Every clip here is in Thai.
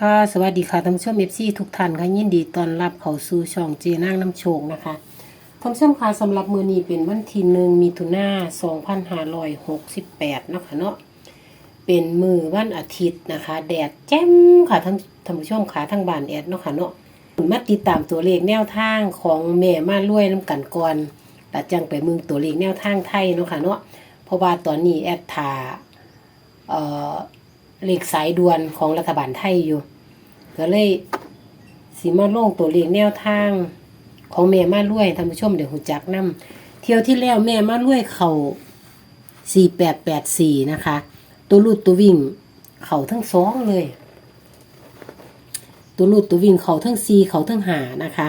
ค่ะสวัสดีค่ะท่านผู้ชมเอฟซีทุกท่านค่ะยินดีต้อนรับเข้าสู่ช่องเจนางน้ำโชคนะคะท่านผู้ชมค่ะสำหรับมือนี้เป็นวันที่หนึ่งมิถุนา2568นะคะเนาะเป็นมือวันอาทิตย์นะคะ แดดแจ่มค่ะท่านท่านผู้ชมค่ะทั้งบ้านแอดเนาะค่ะเนาะมาติดตามตัวเลขแนวทางของแม่มาล่วยน้ำกันก่อนแต่จังไปมึงตัวเลขแนวทางไทยเนาะค่ะเนาะเพราะว่าตอนนี้แอดทาเอ่อ เลขสายด่วนของรัฐบาลไทยอยู่ ก็เลยสีมาลงตัวเลขแนวทางของแม่มาลุยท่านผู้ชมเดี๋ยวหูจักนํเที่ยวที่แล้วแม่มาลุยเข่าสี่แปดแปดสี่นะคะ ตัวลูดตัววิ่ง เข่าทั้งสองเลย ตัวลูดตัววิ่งเข่าทั้งสี่เข่าทั้งหานะคะ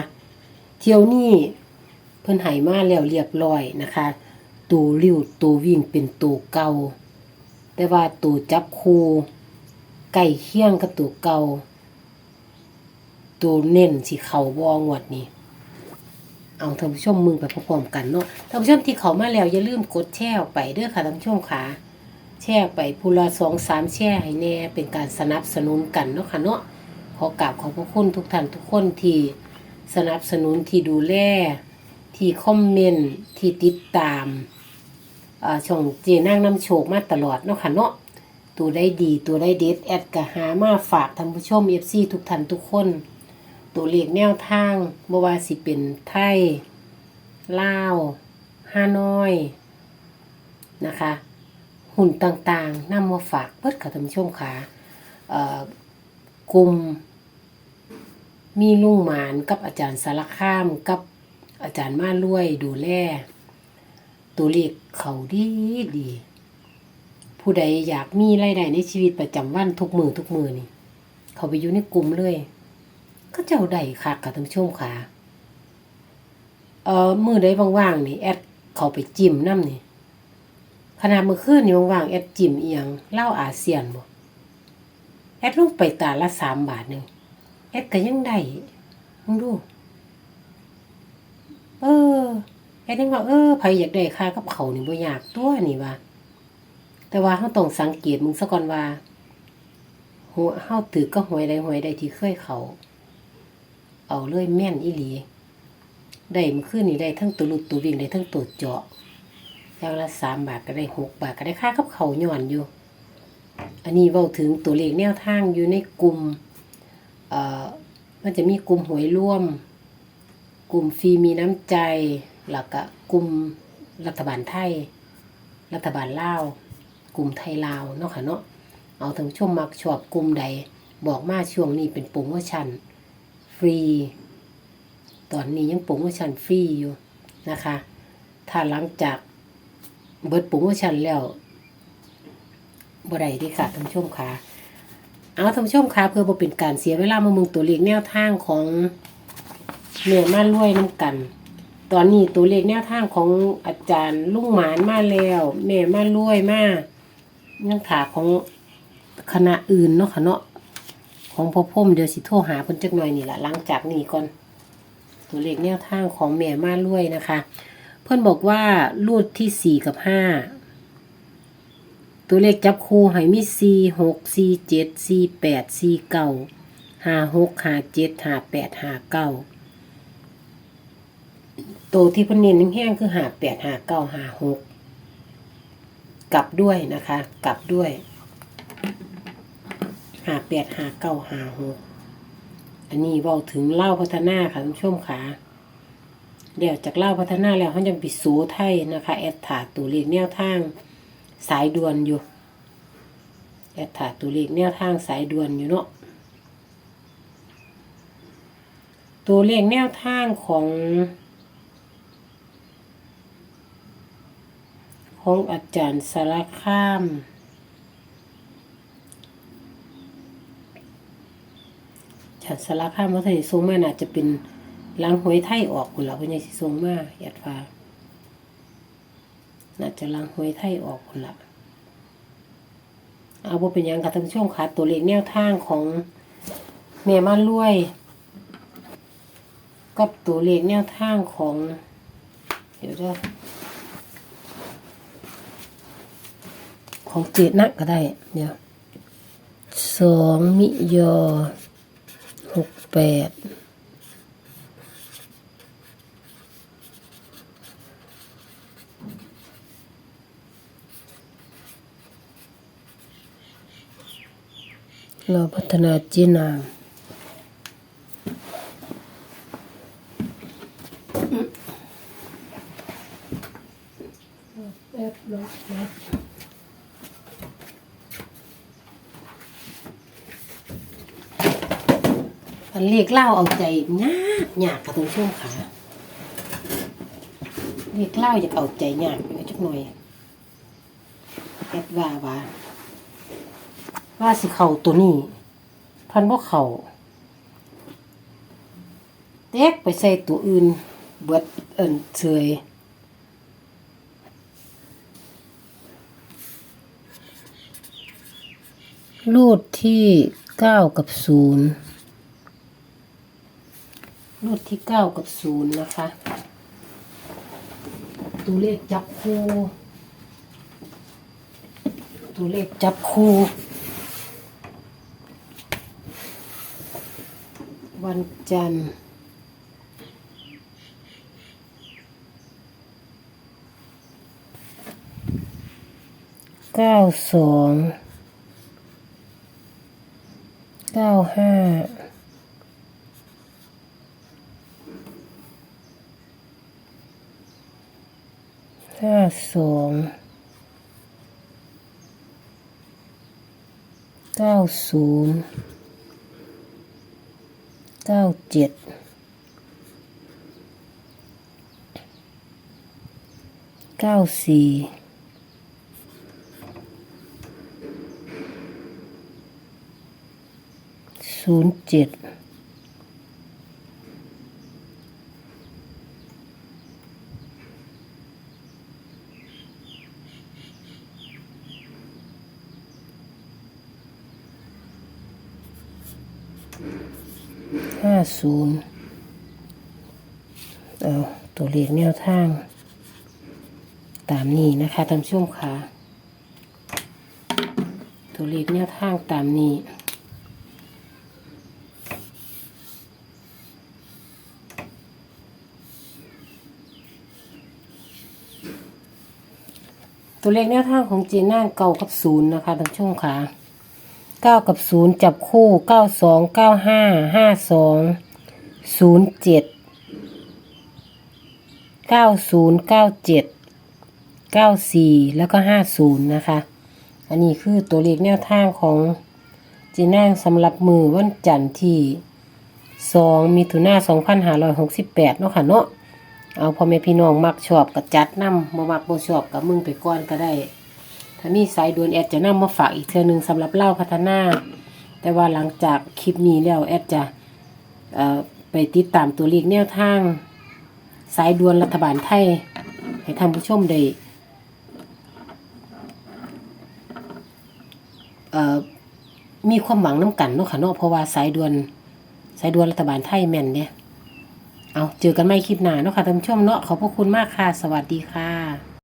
เที่ยวนี้เพิ่นใหายมาแล้วเรียบร้อยนะคะ ตัวริ้วตัววิ่งเป็นตัวเก่าแต่ว่าตัวจับคู ไก่เคี่ยงกับตัวเก่าตัวเน้นสิเขาวองวดนี้ เอาท่านผู้ชมมึงไปพร้อมกันเนาะท่านผู้ชมที่เขามาแล้วอย่าลืมกดแชร์ออกไปเด้อค่ะท่านผู้ชมค่ะแชร์ออกไปพูละสองสามแชร์ให้แน่เป็นการสนับสนุนกันเนาะค่ะเนาะขอกราบขอบพระคุณทุกท่านทุกคนที่สนับสนุนที่ดูแลที่คอมเมนต์ที่ติดตามอ่าช่องเจนั่งน้ำโชคมาตลอดเนาะค่ะเนาะ ตัวได้ดีตัวได้เด็ดแอดกะหามาฝากท่านผู้ชมเอฟซีทุกท่านทุกคน ตัวเลขแนวทางบ่ว่าสิเป็นไทยลาวฮานอยนะคะ หุ่นต่างๆนำมาฝากเปิดค่ะท่านผู้ชมค่ะกลุ่มมีลุงหมานกับอาจารย์สารคามกับอาจารย์มาล่วยดูแลตัวเลขเขาดีดี ผู้ใดอยากมีรายได้ในชีวิตประจำวันทุกมือทุกมือนี่ เขาไปอยู่ในกลุ่มเลย ก็เจ้าได้ค่ะกับท่านผู้ชมค่ะเอ่อมือใดว่างๆนี่แอดเขาไปจิ้มน้ำนี่ขนาดมือคืนนี่ว่างๆแอดจิ้มเอียงเล้าอาเซียนบ่แอดลงไปตาละสามบาทหนึ่งแอดก็ยังได้มึงดู เออแอดนึกว่าเออไผอยากได้ค่ากับเขานี่บ่อยากตัวนี่ว่า แต่ว่าเฮาต้องสังเกตมึงซะก่อนว่าหัวเฮาถือก็หวยใดหวยใดที่เคยเขา เอาเลยแม่นอีหลี ได้มันขึ้นนี่ได้ทั้งตัวหลุดตัววิ่งได้ทั้งตัวเจาะอย่างละสามบาทก็ได้หกบาทก็ได้ค่ากับเขาวย้อนอยู่ อันนี้เว้าถึงตัวเลขแนวทางอยู่ในกลุ่มเอ่อมันจะมีกลุ่มหวยร่วม กลุ่มฟรีมีน้ำใจแล้วก็กลุ่มรัฐบาลไทย รัฐบาลลาว กลุ่มไทยลาวเนาะค่ะเนาะเอาถึงช่วงมักชอบกลุ่มใด บอกมาช่วงนี้เป็นโปรโมชั่นฟรี ตอนนี้ยังโปรโมชั่นฟรีอยู่นะคะ ถ้าหลังจากเบิดโปรโมชั่นแล้วบ่ได้ดีค่ะท่านชมค่ะเอาท่านชมค่ะเพื่อบ่เป็นการเสียเวลามามึงตัวเลขแนวทางของเนื้อมาล่วยน้ำกัน ตอนนี้ตัวเลขแนวทางของอาจารย์ลุงหมานมาแล้วแม่มาล่วยมา ยังถาของคณะอื่นเนาะค่ะเนาะของพ่อพ่มเดี๋ยวสิโทรหาเพิ่นจักหน่อยนี่แหละหลังจากนี้ก่อน ตัวเลขแนวทางของแม่มาล่วยนะคะ เพิ่อนบอกว่ารูดที่สี่กับห้าตัวเลขจับคู่ให้มีสี่หกสี่เจ็ดสี่แปดสี่เก้าห้าหกห้าเจ็ดห้าแปดห้าเก้าตัวที่เพิ่นเน้นแห้งคือห้าแปดห้าเก้าห้าหก กลับด้วยนะคะ กลับด้วยหาแปดหาเก้าหาหกอันนี้เว้าถึงเล่าพัฒนาค่ะท่านผู้ชมค่ะเดี๋ยวจากเล่าพัฒนาแล้วเขายังปิดสูไทยนะคะ แอดถาตัวเลขแนวทางสายด่วนอยู่ แอดถาตัวเลขแนวทางสายด่วนอยู่เนาะตัวเลขแนวทางของ ของอาจารย์สารคามฉันสารคามวัฒนิทรงมาน่าจะเป็นล้างหวยไทยออกคุณละเพิ่นยังสิทรงมาแอดฟ้าน่าจะล้างหวยไทยออกคุณละเอาบ่เป็นยังค่ะท่านผู้ชมค่ะตัวเลขแนวทางของแม่มารวย กับตัวเลขแนวทางของ เดี๋ยวเด้ ของเจดนะก็ได้เดี๋ยวสองมิยอหกแปดเราพัฒนาจีนามแป๊บรอแป๊ อันเรียกเล่าเอาใจยากยากกับตรงช่วงขาเรียกเล่าอยากเอาใจยากอยู่จักหน่อยแอดว่าว่าว่าสิเข่าตัวนี้ พันบ่เข่าเต็กไปใส่ตัวอื่น เบิดเอิ่นเฉยรูดที่เก้ากับศูนย์ รูดที่เก้ากับศูนย์นะคะ ตัวเลขจับคู่ ตัวเลขจับคู่ วันจันทร์เก้าสองเก้าห้า ห้า สองเก้าศูนย์เก้าเจ็ดเก้าสี่ศูนย์เจ็ด ห้าศูนย์เอาตัวเลขแนวทาง ตามนี้นะคะท่านผู้ชมค่ะ ตัวเลขแนวทางตามนี้ตัวเลขแนวทางของจีน่าเก้ากับศูนย์นะคะท่านผู้ชมค่ะ เก้ากับศูนย์จับคู่เก้าสองเก้าห้าห้าสองศูนย์เจ็ดเก้าศูนย์เก้าเจ็ดเก้าสี่แล้วก็ห้าศูนย์นะคะ อันนี้คือตัวเลขแนวทางของจีน่าสำหรับมือวันจันทร์ที่สองมิถุนาสองพันห้าร้อยหกสิบแปดเนาะค่ะเนาะเอาพ่อแม่พี่น้องมักชอบก็จัดนำบ่มักบ่ชอบกับมึงไปก่อนก็ได้ ถ้ามีสายด่วนแอดจะนำมาฝากอีกเทื่อหนึงสำหรับเล่าพัฒนา แต่ว่าหลังจากคลิปนี้แล้วแอดจะไปติดตามตัวเลขแนวทาง สายด่วนรัฐบาลไทย ให้ท่านผู้ชมได้มีความหวังน้ำกันเนาะค่ะเนาะเพราะว่าสายด่วนสายด่วนรัฐบาลไทยแม่นเนี่ยเอาเจอกันใหม่คลิปหน้าเนาะค่ะท่านผู้ชมเนาะขอบพระคุณมากค่ะ สวัสดีค่ะ